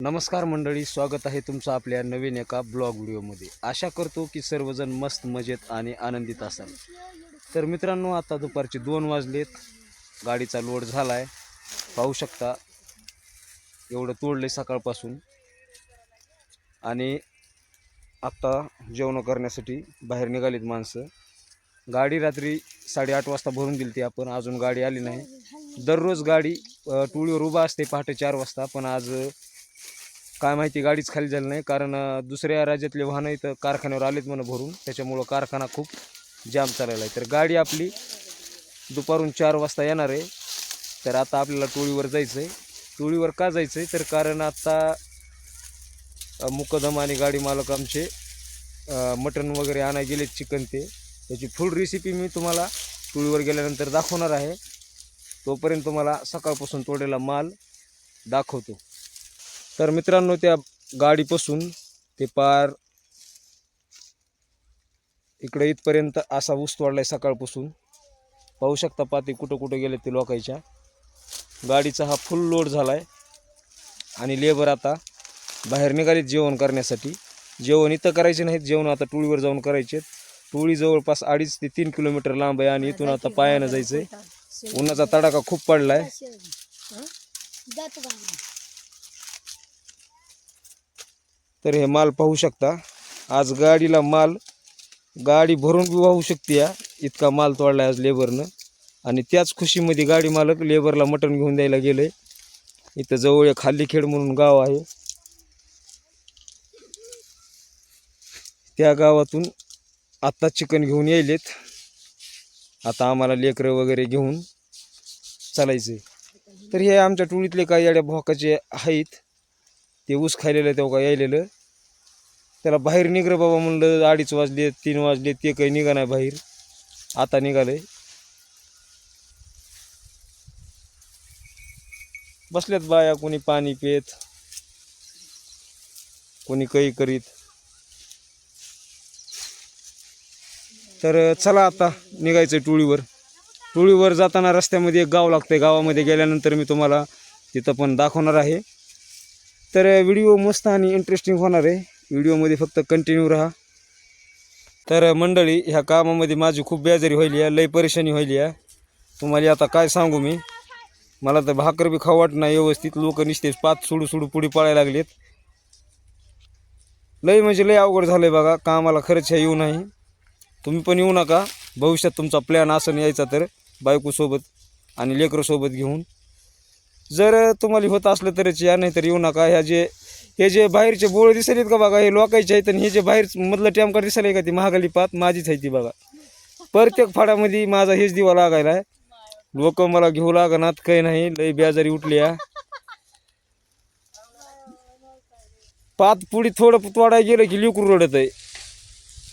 नमस्कार मंडळी स्वागत आहे तुमचं आपल्या नवीन एका ब्लॉग व्हिडिओमध्ये. आशा करतो की सर्वजण मस्त मजेत आणि आनंदित असाल. तर मित्रांनो आता दुपारचे दोन वाजलेत. गाडीचा लोड झाला आहे पाहू शकता एवढं तोडलं सकाळपासून. आणि आत्ता जेवणं करण्यासाठी बाहेर निघालीत माणसं. गाडी रात्री साडेआठ वाजता भरून दिली ती आपण. अजून गाडी आली नाही. दररोज गाडी टोळीवर उभा असते पहाटे चार वाजता. पण आज काय माहिती गाडीच खाली झाली नाही. कारण दुसऱ्या राज्यातले वाहनं इथं कारखान्यावर आलेत म्हणून भरून. त्याच्यामुळं कारखाना खूप जाम चाललेला आहे. तर गाडी आपली दुपारून चार वाजता येणार आहे. तर आता आपल्याला टोळीवर जायचं आहे टोळीवर का जायचं आहे तर कारण आता मुकदम आणि गाडी मालक आमचे मटन मटण वगैरे आणाय गेले चिकन ते. त्याची फुल रेसिपी मी तुम्हाला टोळीवर गेल्यानंतर दाखवणार आहे. तोपर्यंत तुम्हाला सकाळपासून तोडलेला माल दाखवतो. तर मित्रांनो त्या गाडीपासून ते पार इकडे इथपर्यंत असा ऊस आहे सकाळपासून. पाहू शकता पाती कुठं कुठं गेले ते लोकांच्या. गाडीचा हा फुल लोड झाला आहे आणि लेबर आता बाहेर निघाले जेवण करण्यासाठी. जेवण इथं करायचे नाहीत जेवण आता टोळीवर जाऊन करायचे टोळी जवळपास अडीच ते तीन किलोमीटर लांब आहे आणि इथून आता पायानं जायचं आहे उन्हाचा तडाखा खूप पडला आहे तर हे माल पाहू शकता. आज गाडीला माल गाडी भरून बी वाहू शकते या. इतका माल तोडलाय आज लेबरनं. आणि त्याच खुशीमध्ये गाडी मालक लेबरला मटण घेऊन द्यायला गेलंय इथं जवळ एक खालीखेड म्हणून गाव आहे. त्या गावातून आत्ता चिकन घेऊन यायलेत. आता आम्हाला लेकरं वगैरे घेऊन चालायचे तर हे आमच्या टोळीतले काही याड्या भोकाचे आहेत. ते ऊस खायलेलं तेव्हा यायलेलं. त्याला बाहेर निघ बाबा म्हणलं अडीच वाजले तीन वाजले ते काही निघा नाही बाहेर. आता निघालंय बसल्यात बाया कोणी पाणी पित कोणी काही करीत. तर चला आता निघायचं टोळीवर. टोळीवर जाताना रस्त्यामध्ये एक गाव लागतंय. गावामध्ये गेल्यानंतर मी तुम्हाला तिथं पण दाखवणार आहे. तर व्हिडिओ मस्त आणि इंटरेस्टिंग होणार आहे. व्हिडिओमध्ये फक्त कंटिन्यू राहा. तर मंडळी ह्या कामामध्ये माझी खूप बेजारी होईल या लई परेशानी होईल या तुम्हाला आता काय सांगू मी? मला तर भाकर बी खाऊ वाट नाही व्यवस्थित. लोक निसतेच पाच सोडू सोडू पुढे पळायला लागलेत. लई म्हणजे लई अवघड झालंय बघा कामाला खरंच ह्या येऊ नाही. तुम्ही पण येऊ नका. भविष्यात तुमचा प्लॅन असं यायचा तर बायकोसोबत आणि लेकरसोबत घेऊन. जर तुम्हाला होत असलं तरच या नाही तर येऊ नका. ह्या जे हे जे बाहेरचे बोळ दिसलेत का बघा हे लोकांचे आहेत आणि हे जे बाहेर मधलं टॅमकार दिसले का ती महागाली पात माझीच आहे ती बघा. प्रत्येक फाडामध्ये माझा हेच दिवा लागायला आहे. लोक मला घेऊ लागणार काही नाही लय बेजारी उठली या पात पुढी थोडं तोडाय गेलं की लिकरू रडत आहे.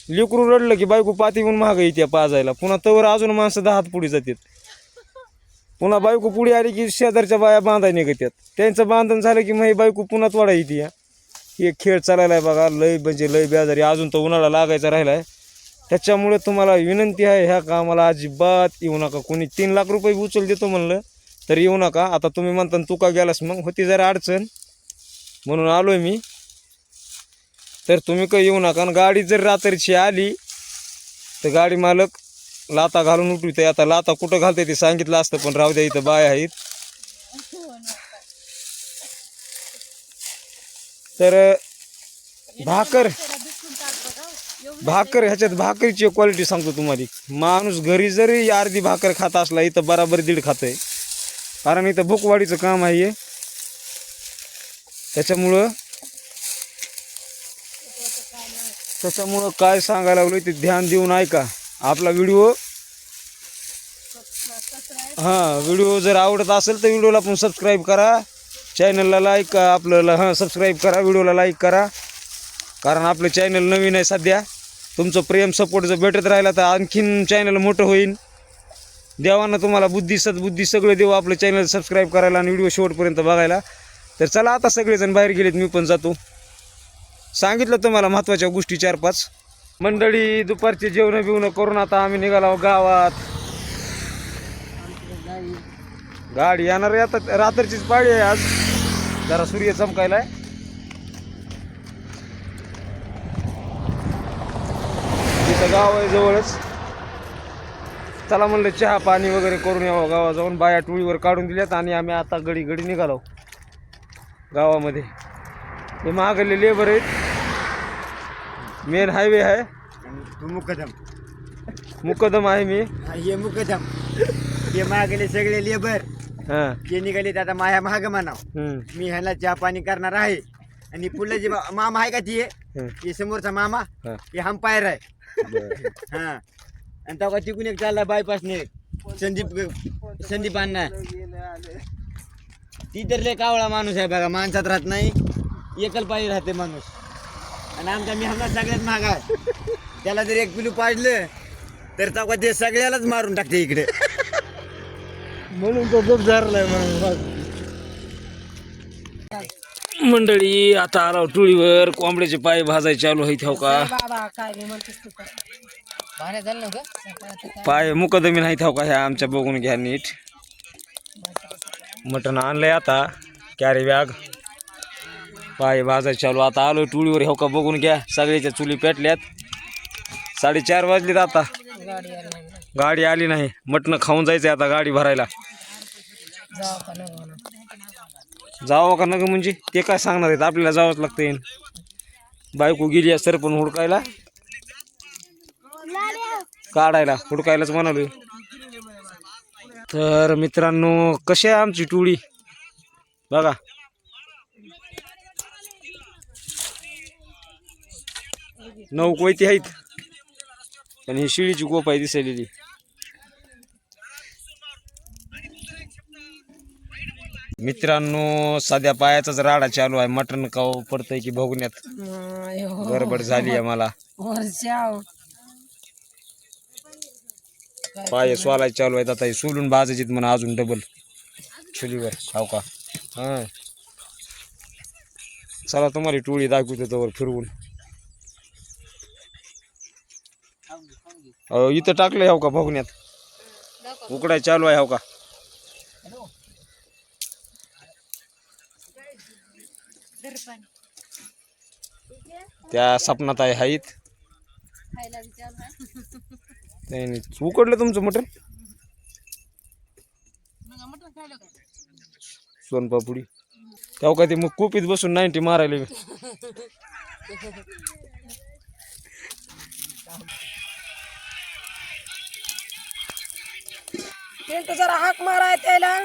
लिकरू रडलं की बायको पाती येऊन महाग येते पाजायला. पुन्हा तवर अजून माणसं दहा हात पुढे जातात. पुन्हा बायको पुढे आली की शेजारच्या बाया बांधाय निघतात त्यांचं बांधण झालं की मग ही बायको पुन्हा तोडा येते या हे खेळ चालायला आहे बघा लय म्हणजे लय बेजारी अजून तर उन्हाळा लागायचा राहिला आहे त्याच्यामुळे तुम्हाला विनंती आहे ह्या कामाला अजिबात येऊ नका. कोणी तीन लाख रुपये उचल देतो म्हणलं तर येऊ नका. आता तुम्ही म्हणता तू का गेलास मग होती जरा अडचण. म्हणून आलोय मी. तर तुम्ही काही येऊ नका. आणि गाडी जर रात्रीची आली तर गाडी मालक लाता घालून उठविते आता लाता कुठं घालते ते सांगितलं असतं पण राहू द्या इथं बाय आहेत. तर भाकर भाकर ह्याच्यात भाकरीची क्वालिटी सांगतो तुम्हाला. माणूस घरी जरी अर्धी भाकर खात असला इथं बराबर दीड खातंय. कारण इथं भूकवाडीचं काम आहे. त्याच्यामुळं त्याच्यामुळं काय सांगायला लागलो ते ध्यान देऊन ऐका. आपला व्हिडिओ हां व्हिडिओ जर आवडत असेल तर व्हिडिओला पण सबस्क्राईब करा. चॅनलला लाईक आपल्याला हां सबस्क्राईब करा व्हिडिओला लाईक करा. कारण आपलं चॅनल नवीन आहे सध्या. तुमचं प्रेम सपोर्ट जर भेटत राहिला तर आणखीन चॅनल मोठं होईल देवानं तुम्हाला बुद्धी सद्बुद्धी सगळं देऊ आपलं चॅनल सबस्क्राईब करायला आणि व्हिडिओ शेवटपर्यंत बघायला. तर चला आता सगळेजण बाहेर गेलेत मी पण जातो. सांगितलं तुम्हाला महत्त्वाच्या गोष्टी चार पाच मंडळी दुपारची जेवण बिवणं करून आता आम्ही निघालो गावात. गाडी येणार आता रात्रीचीच पाळी आहे आज. जरा सूर्य चमकायलाय. तिथं गाव आहे जवळच. चला म्हणलं चहा पाणी वगैरे करून यावं गावा जाऊन. बाया टोळीवर काढून दिल्यात आणि आम्ही आता गडी गडी निघालो. गावामध्ये. हे महागले लेबर आहेत. मेन हायवे आहे. तू मुकदम. मुकदम आहे मी. हे मुकदम. हे मागले सगळे लेबर. हां. ते निघाले आता माया महाग म्हणाव. हम्म, मी ह्याला चहा पाणी करणार आहे. आणि पुढलं जे मा- मामा आहे का ती? हम्म, हे समोरचा मामा हां, हे हंपायर आहे. बरं. हा. आणि तेव्हा तिकून एक चालला बायपासने संदीप संदीप अण्णा. ती तर लय कावळा माणूस आहे बघा. माणसात राहत नाही. एकल पाळी राहते माणूस. आणि आमचा मी हमला सगळ्यात महाग आहे. त्याला जर एक पिलू पाजलं तर तेव्हा ते सगळ्यालाच मारून टाकते इकडे. म्हणून तो गप झारलाय म्हणून. मंडळी आता आलो टुळीवर कोंबड्याचे पाय भाजायचे चालू आहेत हो का? बाबा काय बी म्हणतेस तू काय भाड्या झालं ना ग. पाय मुकदमी नाहीत हो का ह्या आमच्या बघून घ्या नीट. मटण आणलंय आता कॅरी बॅग. पाय भाजायचे चालू. आता आलो टुळीवर हो का बघून घ्या. सगळ्याच्या चुली पेटल्यात. साडेचार वाजलीत आता. गाडी आली नाही. मटणं खाऊन जायचंय आता गाडी भरायला. जावं का नका म्हणजे? ते काय सांगणार आहेत? आपल्याला जावंच लागतं बायको गेली आहे सरपण हुडकायला. काढायला. हुडकायलाच म्हणालो तर मित्रांनो कशी आहे आमची टोळी? बघा. नऊ कोयती आहेत. पण ही शिळीची कोप आहे दिसलेली. मित्रांनो सध्या पायाचाच राडा चालू आहे. मटण काव पडतंय की बघण्यात गडबड झाली आहे मला. पाय सोलाय चालू आहेत. आता सोलून भाजायचीत म्हणा अजून डबल चुलीवर हाव का? हा. चला तुम्हाला टोळी दाखवतो तोवर फिरवून. अहो, इथं टाकलंय हो का भोगण्यात उकडाय चालू आहे हो का? त्या सपनात आहे हाईत त्यांनी उकडलं तुमचं मटण? सोनपापुडी. तेव्हा का ते मग कुपीत बसून नाईन्टी मारायला त्यांचं तर जरा हाक माराय त्याला.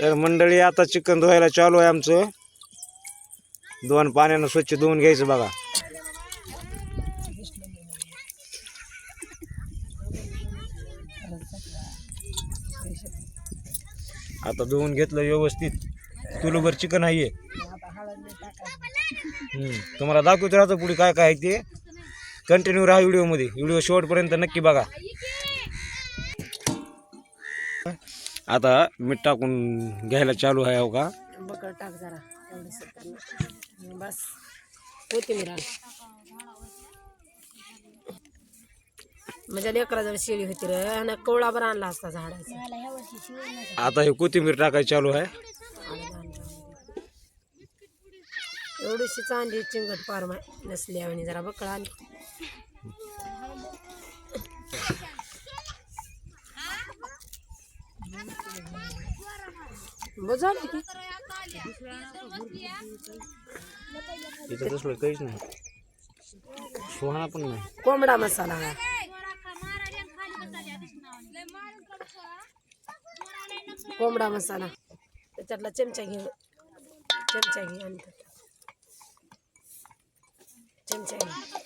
तर मंडळी आता चिकन धुवायला चालू आहे आमचं. दोन पाण्यानं स्वच्छ धुवून घ्यायचं बघा. आता धुवून घेतलं व्यवस्थित. तुलोभर चिकन आहे. तुम्हाला दाखवत राहतो पुढे काय काय आहे ते. कंटिन्यू राहा व्हिडिओमध्ये व्हिडिओ शेवटपर्यंत नक्की बघा. आता मीठ टाकून घ्यायला चालू आहे हो का? बकळ टाक जरा एवढी बस कोथिंबीर. माझ्या लेकराजवळ शेळी होती रे आणि कवळा बरं आणला असता झाडाचा. आता हे कोथिंबीर टाकायची चालू आहे. एवढीशी चांदी चिंगट पार माय नसली आणि जरा बकळ आली झालं की इथं तसलं काहीच नाही. सुहाणा पण नाही. कोंबडा मसाला आहे कोंबडा मसाला. त्याच्यातला चमचा घे. चमचा घे आणि. चमचा घे.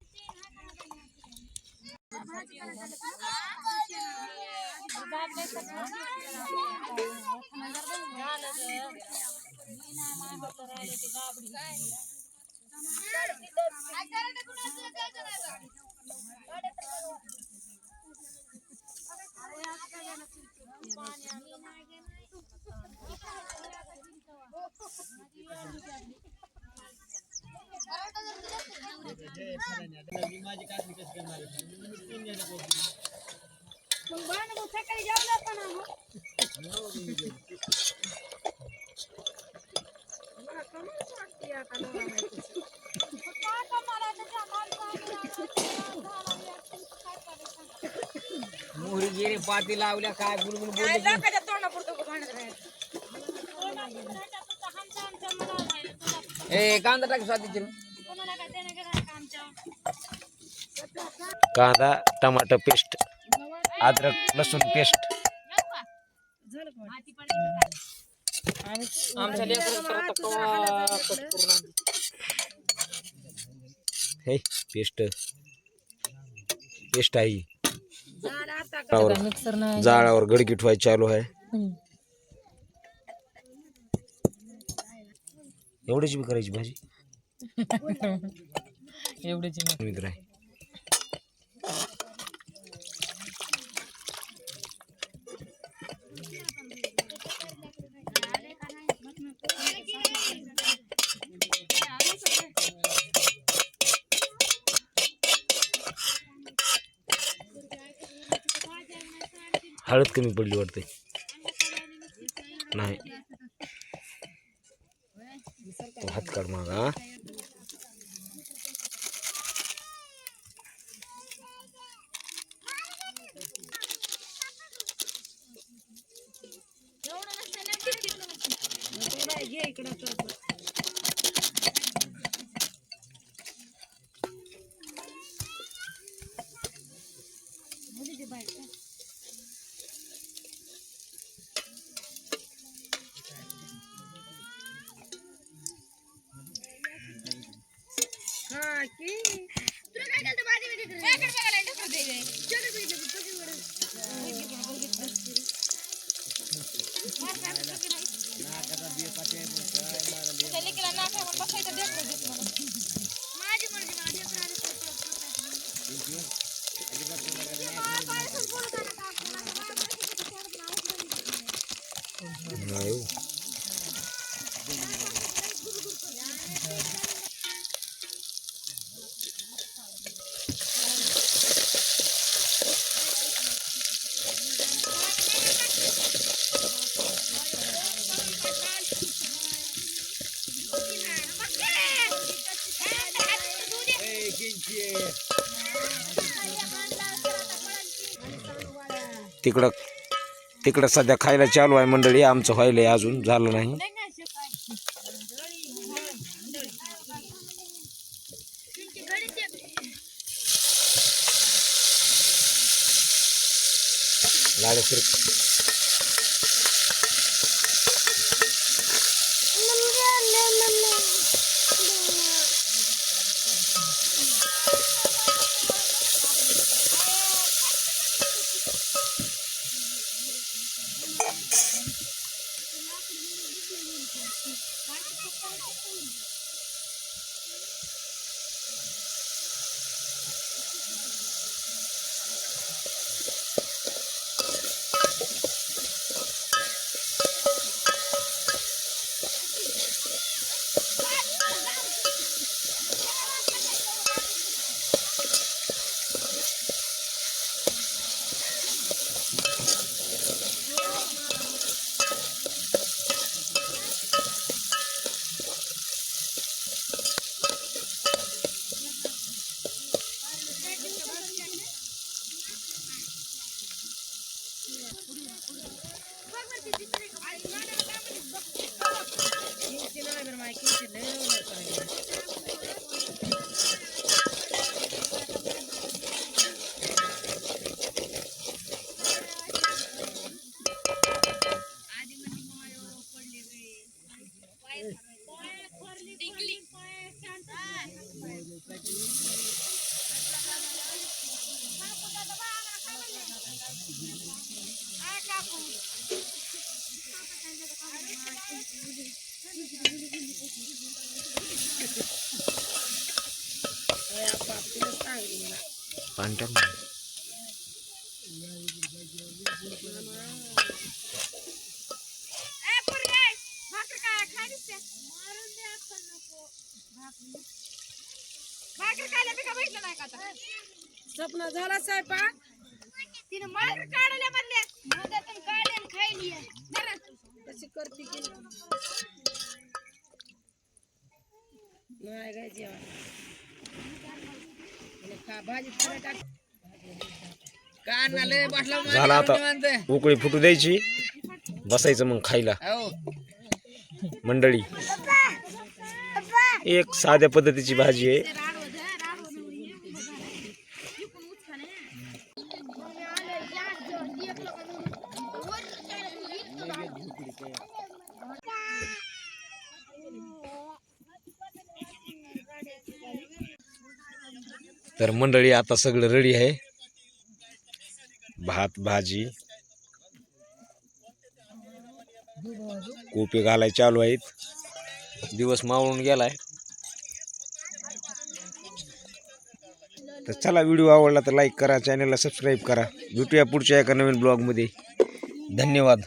गेला गेला गेला काय मोहरी गेरे पाती लावल्या काय बुलबुल बोलले ए कांदा टाक स्वातीची. कांदा टमाटर पेस्ट अद्रक लसूण पेस्ट. हे पेस्ट. पेस्ट आहे. जाळावर. गडगी ठेवायची चालू आहे. एवढीच बी करायची भाजी? एवढीची मित्र आहे. हळद कमी पडली वाटते नाही. तो हात काढ मागा नाही हो. तिकडं तिकडं सध्या खायला चालू आहे मंडळी. आमचं व्हायलंय अजून झालं नाही. लाडे पाणी टाक ना. स्वप्न झाला स्वयंपाक तिने मार्ग काढल्या म्हणल्या मधातून काढले आणि खायली जरा कशी करते की नाही काय जेवण आणि खा भाजी थोडं टाक कान लय बसला झाला आता. उकळी फुटू द्यायची. बसायचं मग खायला. मंडळी एक साध्या पद्धतीची भाजी आहे. तर मंडळी आता सगळं रेडी आहे. भात भाजी. कोपे घालाय चालू आहेत. दिवस मावळून गेलाय. तर चला व्हिडिओ आवडला तर लाईक करा चॅनलला सबस्क्राईब करा. भेटूया पुढच्या एका नवीन ब्लॉगमध्ये धन्यवाद.